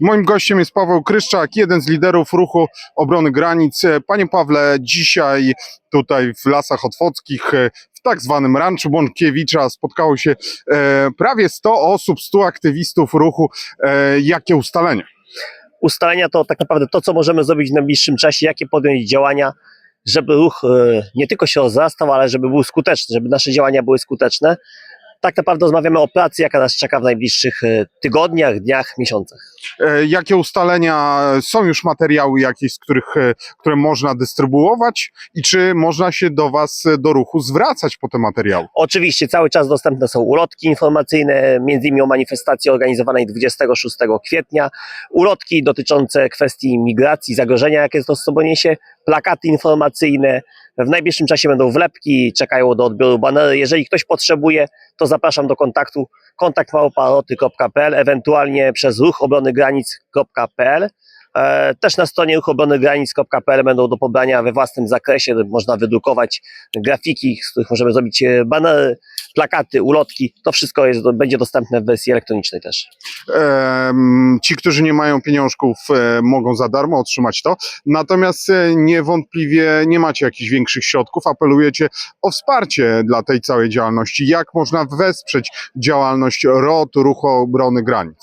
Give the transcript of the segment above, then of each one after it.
Moim gościem jest Paweł Kryszczak, jeden z liderów ruchu obrony granic. Panie Pawle, dzisiaj tutaj w Lasach Otwockich, w tak zwanym Ranczu Bąkiewicza spotkało się e, prawie 100 osób, 100 aktywistów ruchu. E, Jakie ustalenia? ustalenia to tak naprawdę to, co możemy zrobić w najbliższym czasie, jakie podjąć działania, żeby ruch e, nie tylko się rozrastał, ale żeby był skuteczny, żeby nasze działania były skuteczne. Tak naprawdę rozmawiamy o pracy, jaka nas czeka w najbliższych e, tygodniach, dniach, miesiącach. E, Jakie ustalenia, są już materiały jakieś, z których, e, które można dystrybuować i czy można się do Was, e, do ruchu zwracać po te materiały? Oczywiście cały czas dostępne są ulotki informacyjne, między innymi o manifestacji organizowanej 26 kwietnia, ulotki dotyczące kwestii migracji, zagrożenia, jakie to z sobą niesie, plakaty informacyjne. W najbliższym czasie będą wlepki, czekają do odbioru banery. Jeżeli ktoś potrzebuje, to zapraszam do kontaktu kontaktmałparoty.pl, ewentualnie przez ruch obrony granic.pl. E, Też na stronie ruchobronygranic.pl będą do pobrania we własnym zakresie. Można wydrukować grafiki, z których możemy zrobić e, banery, plakaty, ulotki. To wszystko jest, będzie dostępne w wersji elektronicznej też. Ci, którzy nie mają pieniążków, e, mogą za darmo otrzymać to. Natomiast niewątpliwie nie macie jakichś większych środków. Apelujecie o wsparcie dla tej całej działalności. Jak można wesprzeć działalność ROT, Ruchu Obrony Granic?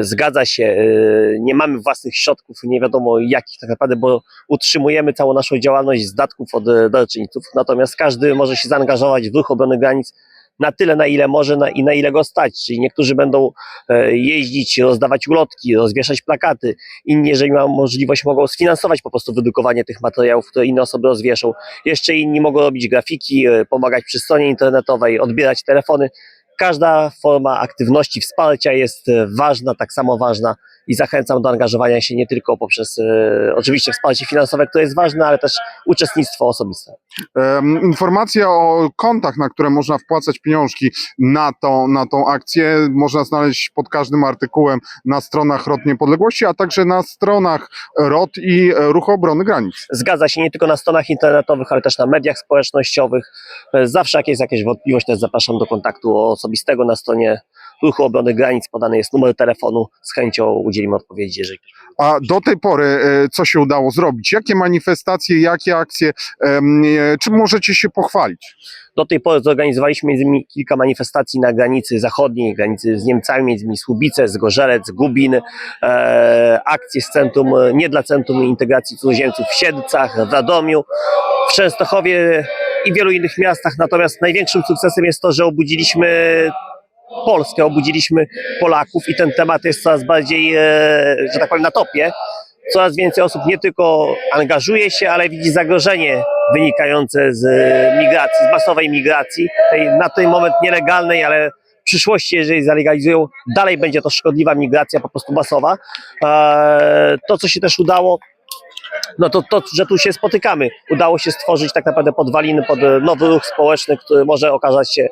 Zgadza się, y, nie mamy własnych środków, nie wiadomo jakich tak naprawdę, bo utrzymujemy całą naszą działalność z datków od e, darczyńców, natomiast każdy może się zaangażować w ruch obrony granic na tyle, na ile może na, i na ile go stać, czyli niektórzy będą e, jeździć, rozdawać ulotki, rozwieszać plakaty, inni, jeżeli mają możliwość, mogą sfinansować po prostu wydrukowanie tych materiałów, które inne osoby rozwieszą, jeszcze inni mogą robić grafiki, e, pomagać przy stronie internetowej, odbierać telefony, każda forma aktywności, wsparcia jest e, ważna, tak samo ważna i zachęcam do angażowania się nie tylko poprzez e, oczywiście wsparcie finansowe, które jest ważne, ale też uczestnictwo osobiste. Em, Informacja o kontach, na które można wpłacać pieniążki na, to, na tą akcję, można znaleźć pod każdym artykułem na stronach ROT Niepodległości, a także na stronach ROT i e, Ruchu Obrony Granic. Zgadza się nie tylko na stronach internetowych, ale też na mediach społecznościowych. E, Zawsze jak jest jakaś wątpliwość, też zapraszam do kontaktu osobistego na stronie Ruchu Obrony Granic, podany jest numer telefonu, z chęcią udzielimy odpowiedzi, jeżeli A do tej pory e, co się udało zrobić? Jakie manifestacje, jakie akcje, e, czym możecie się pochwalić? Do tej pory zorganizowaliśmy między innymi kilka manifestacji na granicy zachodniej, granicy z Niemcami, między innymi Słubice, Zgorzelec, Gubin, e, akcje z centrum, e, nie dla Centrum Integracji Cudzoziemców w Siedlcach, w Radomiu, w Częstochowie i wielu innych miastach. Natomiast największym sukcesem jest to, że obudziliśmy Polskę, obudziliśmy Polaków i ten temat jest coraz bardziej, e, że tak powiem, na topie. Coraz więcej osób nie tylko angażuje się, ale widzi zagrożenie wynikające z e, migracji, z masowej migracji, tej, na ten moment nielegalnej, ale w przyszłości, jeżeli zalegalizują, dalej będzie to szkodliwa migracja, po prostu masowa. E, To, co się też udało, no to, to, że tu się spotykamy. Udało się stworzyć tak naprawdę podwaliny pod e, nowy ruch społeczny, który może okazać się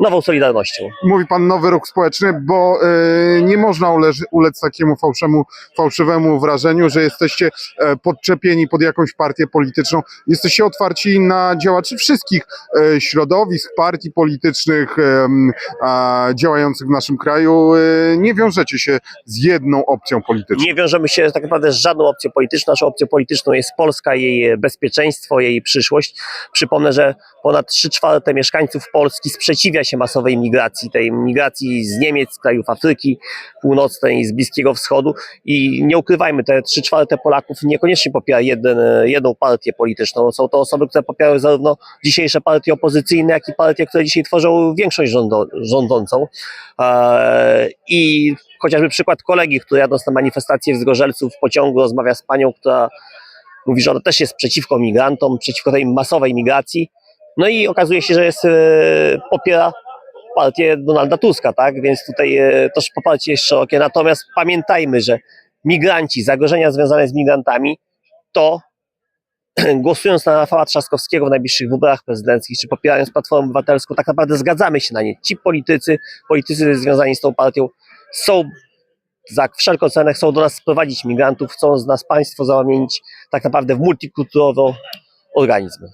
nową solidarnością. Mówi pan nowy ruch społeczny, bo e, nie można ulec takiemu fałszemu, fałszywemu wrażeniu, że jesteście e, podczepieni pod jakąś partię polityczną. Jesteście otwarci na działaczy wszystkich e, środowisk, partii politycznych em, a, działających w naszym kraju. E, nie wiążecie się z jedną opcją polityczną. Nie wiążemy się tak naprawdę z żadną opcją polityczną. Naszą opcją polityczną jest Polska, jej bezpieczeństwo, jej przyszłość. Przypomnę, że ponad 3 czwarte mieszkańców Polski sprzeciwia się masowej migracji, tej migracji z Niemiec, z krajów Afryki Północnej, z Bliskiego Wschodu i nie ukrywajmy, te 3 czwarte Polaków niekoniecznie popiera jeden, jedną partię polityczną. Są to osoby, które popierają zarówno dzisiejsze partie opozycyjne, jak i partie, które dzisiaj tworzą większość rządo, rządzącą. Eee, I chociażby przykład kolegi, który jadąc na manifestację w Zgorzelcu w pociągu rozmawia z panią, która mówi, że ona też jest przeciwko migrantom, przeciwko tej masowej migracji. No i okazuje się, że jest, e, popiera partię Donalda Tuska, tak? Więc tutaj e, też poparcie jest szerokie. Natomiast pamiętajmy, że migranci, zagrożenia związane z migrantami, to głosując na Rafała Trzaskowskiego w najbliższych wyborach prezydenckich, czy popierając Platformę Obywatelską, tak naprawdę zgadzamy się na nie. Ci politycy, politycy związani z tą partią są za wszelką cenę, chcą do nas sprowadzić migrantów, chcą z nas państwo zamienić tak naprawdę w multikulturowy organizm.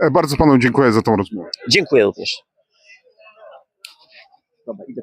E, bardzo panu dziękuję za tą rozmowę. Dziękuję również. Dobra, idę